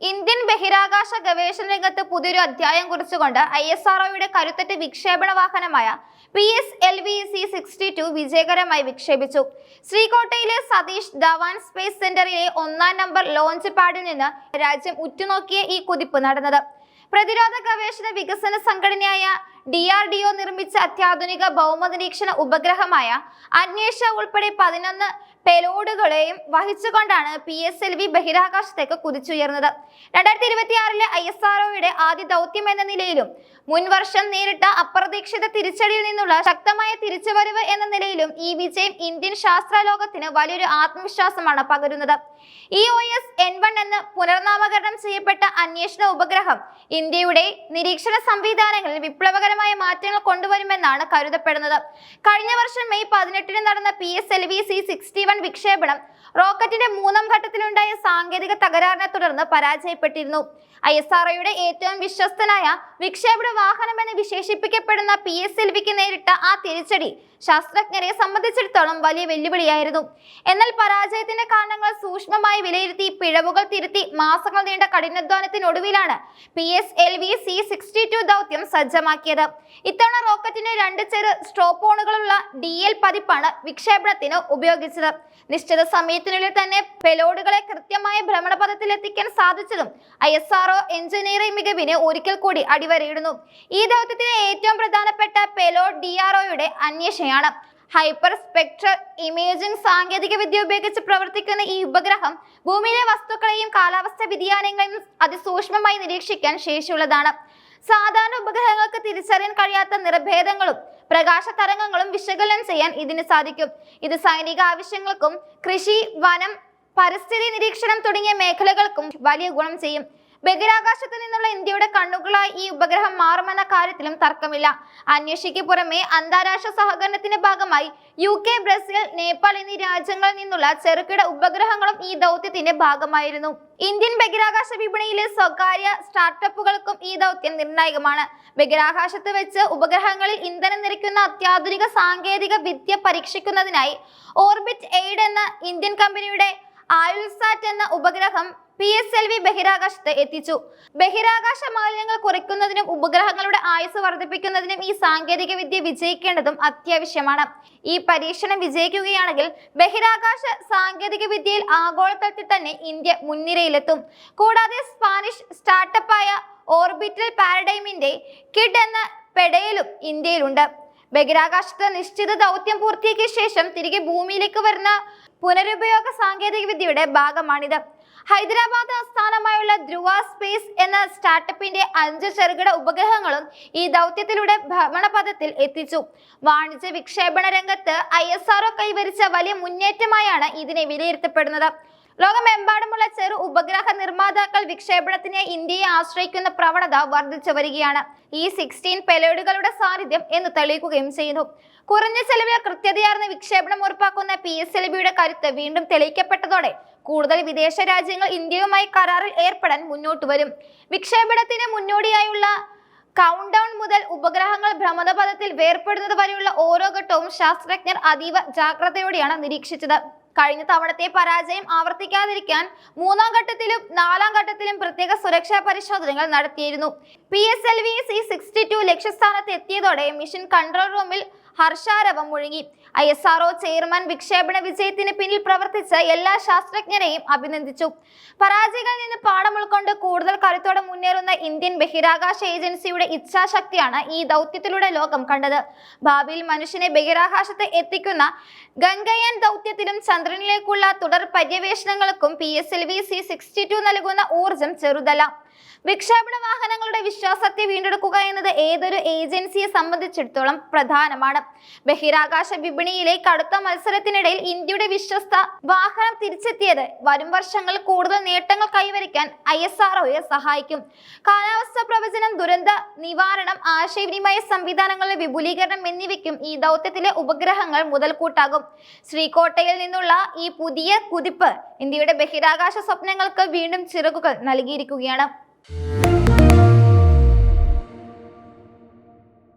Indian ബഹിരാകാശ ഗവേഷണ രംഗത്ത് പുതിയൊരു അധ്യായം കുറിച്ചുകൊണ്ട് ഐ എസ് ആർഒയുടെ കരുത്തറ്റ് വിക്ഷേപണ വാഹനമായ P S L V C sixty two വിജയകരമായി വിക്ഷേപിച്ചു. ശ്രീകോട്ടയിലെ സതീഷ് ധവാൻ സ്പേസ് സെന്ററിലെ ഒന്നാം നമ്പർ ലോഞ്ച് പാഡിൽ നിന്ന് രാജ്യം ഉറ്റുനോക്കിയ ഈ കുതിപ്പ് നടന്നത്. പ്രതിരോധ ഗവേഷണ വികസന സംഘടനയായ ഡി ആർ ഡി ഒ നിർമ്മിച്ച അത്യാധുനിക ഭൗമനിരീക്ഷണ ഉപഗ്രഹമായ അന്വേഷ ഉൾപ്പെടെ പതിനൊന്ന് പെലോഡുകളെയും വഹിച്ചുകൊണ്ടാണ് പി എസ് എൽ വി ബഹിരാകാശത്തേക്ക് കുതിച്ചുയർന്നത്. രണ്ടായിരത്തി ഇരുപത്തി ആറിലെ ഐ എസ് ആർ ഒയുടെ ആദ്യ ദൗത്യം എന്ന നിലയിലും മുൻവർഷം നേരിട്ട അപ്രതീക്ഷിത തിരിച്ചടിയിൽ നിന്നുള്ള ശക്തമായ തിരിച്ചുവരവ് എന്ന നിലയിലും ഈ വിജയം ഇന്ത്യൻ ശാസ്ത്ര ലോകത്തിന് വലിയൊരു ആത്മവിശ്വാസമാണ് പകരുന്നത്. E O S N one എന്ന് പുനർനാമകരണം ചെയ്യപ്പെട്ട അന്വേഷണ ഉപഗ്രഹം ഇന്ത്യയുടെ നിരീക്ഷണ സംവിധാനങ്ങളിൽ വിപ്ലവകരമായ മാറ്റങ്ങൾ കൊണ്ടുവരുമെന്നാണ് കരുതപ്പെടുന്നത്. കഴിഞ്ഞ വർഷം മെയ് പതിനെട്ടിന് നടന്ന P S L V C sixty one വിക്ഷേപണം റോക്കറ്റിന്റെ മൂന്നാം ഘട്ടത്തിലുണ്ടായ സാങ്കേതിക തകരാറിനെ തുടർന്ന് പരാജയപ്പെട്ടിരുന്നു. ഐ എസ് ആർ ഒയുടെ ഏറ്റവും വിശ്വസ്തനായ വിക്ഷേപണ വാഹനമെന്ന് വിശേഷിപ്പിക്കപ്പെടുന്ന പി എസ് എൽ വിക്ക് നേരിട്ട ആ തിരിച്ചടി ശാസ്ത്രജ്ഞരെ സംബന്ധിച്ചിടത്തോളം വലിയ വെല്ലുവിളിയായിരുന്നു. എന്നാൽ പരാജയത്തിന്റെ കാരണങ്ങൾ സൂക്ഷ്മമായി വിലയിരുത്തി പിഴവുകൾ തിരുത്തി മാസങ്ങൾ നീണ്ട കഠിനാധ്വാനത്തിനൊടുവിലാണ് P S L V C sixty two ദൗത്യം സജ്ജമാക്കിയത്. ഇത്തവണ റോക്കറ്റിന്റെ രണ്ട് ചെറു സ്ട്രോപ്പോണുകളുള്ള ഡി എൽ പതിപ്പാണ് വിക്ഷേപണത്തിന് ഉപയോഗിച്ചത്. നിശ്ചിത സമയത്തിനുള്ളിൽ തന്നെ പെലോഡുകളെ കൃത്യമായ ഭ്രമണപഥത്തിൽ എത്തിക്കാൻ സാധിച്ചതും I S R O engineering മികവിന് ഒരിക്കൽ കൂടി അടിവരയിടുന്നു. ഈ ദൗത്യത്തിലെ ഏറ്റവും പ്രധാനപ്പെട്ട പെലോഡ് ഡി ആർ ഒയുടെ അന്വേഷണയാണ്. ഹൈപ്പർ സ്പെക്ട്രൽ ഇമേജിംഗ് സാങ്കേതിക വിദ്യ ഉപയോഗിച്ച് പ്രവർത്തിക്കുന്ന ഈ ഉപഗ്രഹം ഭൂമിയിലെ വസ്തുക്കളെയും കാലാവസ്ഥ വ്യതിയാനങ്ങളെയും അതിസൂക്ഷ്മമായി നിരീക്ഷിക്കാൻ ശേഷിയുള്ളതാണ്. സാധാരണ ഉപഗ്രഹങ്ങൾക്ക് തിരിച്ചറിയാൻ കഴിയാത്ത നിറഭേദങ്ങളും പ്രകാശ തരംഗങ്ങളും വിശകലനം ചെയ്യാൻ ഇതിന് സാധിക്കും. ഇത് സൈനിക ആവശ്യങ്ങൾക്കും കൃഷി വനം പരിസ്ഥിതി നിരീക്ഷണം തുടങ്ങിയ മേഖലകൾക്കും വലിയ ഗുണം ചെയ്യും. ബഹിരാകാശത്ത് നിന്നുള്ള ഇന്ത്യയുടെ കണ്ണുകളായി ഈ ഉപഗ്രഹം മാറുമെന്ന കാര്യത്തിലും തർക്കമില്ല. അന്വേഷിക്ക് പുറമെ അന്താരാഷ്ട്ര സഹകരണത്തിന്റെ ഭാഗമായി യു കെ ബ്രസീൽ നേപ്പാൾ എന്നീ രാജ്യങ്ങളിൽ നിന്നുള്ള ചെറുകിട ഉപഗ്രഹങ്ങളും ഈ ദൗത്യത്തിന്റെ ഭാഗമായിരുന്നു. ഇന്ത്യൻ ബഹിരാകാശ വിപണിയിലെ സ്വകാര്യ സ്റ്റാർട്ടപ്പുകൾക്കും ഈ ദൗത്യം നിർണായകമാണ്. ബഹിരാകാശത്ത് വെച്ച് ഉപഗ്രഹങ്ങളിൽ ഇന്ധനം നിറയ്ക്കുന്ന അത്യാധുനിക സാങ്കേതിക വിദ്യ പരീക്ഷിക്കുന്നതിനായി ഓർബിറ്റ് എയ്ഡ് എന്ന ഇന്ത്യൻ കമ്പനിയുടെ ആയുൽസാറ്റ് എന്ന ഉപഗ്രഹം പി എസ് എൽ വി ബഹിരാകാശത്ത് എത്തിച്ചു. ബഹിരാകാശ മാലിന്യങ്ങൾ കുറയ്ക്കുന്നതിനും ഉപഗ്രഹങ്ങളുടെ ആയുസ് വർദ്ധിപ്പിക്കുന്നതിനും ഈ സാങ്കേതിക വിദ്യ വിജയിക്കേണ്ടതും അത്യാവശ്യമാണ്. ഈ പരീക്ഷണം വിജയിക്കുകയാണെങ്കിൽ ബഹിരാകാശ സാങ്കേതിക വിദ്യയിൽ ആഗോളതലത്തിൽ തന്നെ ഇന്ത്യ മുൻനിരയിലെത്തും. കൂടാതെ സ്പാനിഷ് സ്റ്റാർട്ടപ്പായ ഓർബിറ്റൽ പാരഡൈമിന്റെ കിഡ് എന്ന പെടയിലും ഇന്ത്യയിലുണ്ട്. ബഹിരാകാശത്ത് നിശ്ചിത ദൗത്യം പൂർത്തിയാക്കിയ ശേഷം തിരികെ ഭൂമിയിലേക്ക് വരുന്ന പുനരുപയോഗ സാങ്കേതിക വിദ്യയുടെ ഭാഗമാണിത്. ഹൈദരാബാദ് ആസ്ഥാനമായുള്ള ധ്രുവ സ്പേസ് എന്ന സ്റ്റാർട്ടപ്പിന്റെ അഞ്ച് ചെറുകിട ഉപഗ്രഹങ്ങളും ഈ ദൗത്യത്തിലൂടെ ഭ്രമണപഥത്തിൽ എത്തിച്ചു. വാണിജ്യ വിക്ഷേപണ രംഗത്ത് ഐ എസ് ആർഒ കൈവരിച്ച വലിയ മുന്നേറ്റമായാണ് ഇതിനെ വിലയിരുത്തപ്പെടുന്നത്. ലോകമെമ്പാടുമുള്ള ചെറു ഉപഗ്രഹ നിർമ്മാതാക്കൾ വിക്ഷേപണത്തിന് ഇന്ത്യയെ ആശ്രയിക്കുന്ന പ്രവണത വർദ്ധിച്ചു വരികയാണ്. ഈ സിക്സ്റ്റീൻ പെലോഡുകളുടെ സാന്നിധ്യം എന്ന് തെളിയിക്കുകയും ചെയ്യുന്നു കുറഞ്ഞ ചെലവിൽ കൃത്യതയാർന്ന വിക്ഷേപണം ഉറപ്പാക്കുന്ന പി എസ് എൽ ബിയുടെ കരുത്ത് വീണ്ടും തെളിയിക്കപ്പെട്ടതോടെ കൂടുതൽ വിദേശ രാജ്യങ്ങൾ ഇന്ത്യയുമായി കരാറിൽ ഏർപ്പെടാൻ മുന്നോട്ട് വരും. വിക്ഷേപണത്തിന് മുന്നോടിയായുള്ള കൗണ്ട് ഡൗൺ മുതൽ ഉപഗ്രഹങ്ങൾ ഭ്രമണപഥത്തിൽ വേർപ്പെടുന്നത് വരെയുള്ള ഓരോ ഘട്ടവും ശാസ്ത്രജ്ഞർ അതീവ ജാഗ്രതയോടെയാണ് നിരീക്ഷിച്ചത്. കഴിഞ്ഞ തവണത്തെ പരാജയം ആവർത്തിക്കാതിരിക്കാൻ മൂന്നാം ഘട്ടത്തിലും നാലാം ഘട്ടത്തിലും പ്രത്യേക സുരക്ഷാ പരിശോധനകൾ നടത്തിയിരുന്നു. P S L V C sixty two ലക്ഷ്യസ്ഥാനത്ത് എത്തിയതോടെ മിഷൻ കൺട്രോൾ റൂമിൽ ഹർഷാരവം മുഴങ്ങി. ഐ എസ് ആർഒ ചെയർമാൻ വിക്ഷേപണ വിജയത്തിന് പിന്നിൽ പ്രവർത്തിച്ച എല്ലാ ശാസ്ത്രജ്ഞരെയും അഭിനന്ദിച്ചു. പരാജയങ്ങളിൽ നിന്ന് പാഠം ഉൾക്കൊണ്ട് കൂടുതൽ കരുത്തോടെ മുന്നേറുന്ന ഇന്ത്യൻ ബഹിരാകാശ ഏജൻസിയുടെ ഇച്ഛാശക്തിയാണ് ഈ ദൗത്യത്തിലൂടെ ലോകം കണ്ടത്. ഭാവിയിൽ മനുഷ്യനെ ബഹിരാകാശത്ത് എത്തിക്കുന്ന ഗംഗയാൻ ദൗത്യത്തിലും ചന്ദ്രനിലേക്കുള്ള തുടർ പര്യവേഷണങ്ങൾക്കും P S L V C sixty two നൽകുന്ന ഊർജം ചെറുതല്ല. വിക്ഷേപണ വാഹനങ്ങളുടെ വിശ്വാസത്തെ വീണ്ടെടുക്കുക എന്നത് ഏതൊരു ഏജൻസിയെ സംബന്ധിച്ചിടത്തോളം പ്രധാനമാണ്. ബഹിരാകാശ വിപണിയിലെ കടുത്ത മത്സരത്തിനിടയിൽ ഇന്ത്യയുടെ വിശ്വസ്ത വാഹനം തിരിച്ചെത്തിയത് വരും വർഷങ്ങളിൽ കൂടുതൽ നേട്ടങ്ങൾ കൈവരിക്കാൻ ഐ എസ് ആർഒയെ സഹായിക്കും. കാലാവസ്ഥ പ്രവചനം ദുരന്ത നിവാരണം ആശയവിനിമയ സംവിധാനങ്ങളുടെ വിപുലീകരണം എന്നിവയ്ക്കും ഈ ദൗത്യത്തിലെ ഉപഗ്രഹങ്ങൾ മുതൽക്കൂട്ടാകും. ശ്രീകോട്ടയിൽ നിന്നുള്ള ഈ പുതിയ കുതിപ്പ് ഇന്ത്യയുടെ ബഹിരാകാശ സ്വപ്നങ്ങൾക്ക് വീണ്ടും ചിറകുകൾ നൽകിയിരിക്കുകയാണ്. Yeah.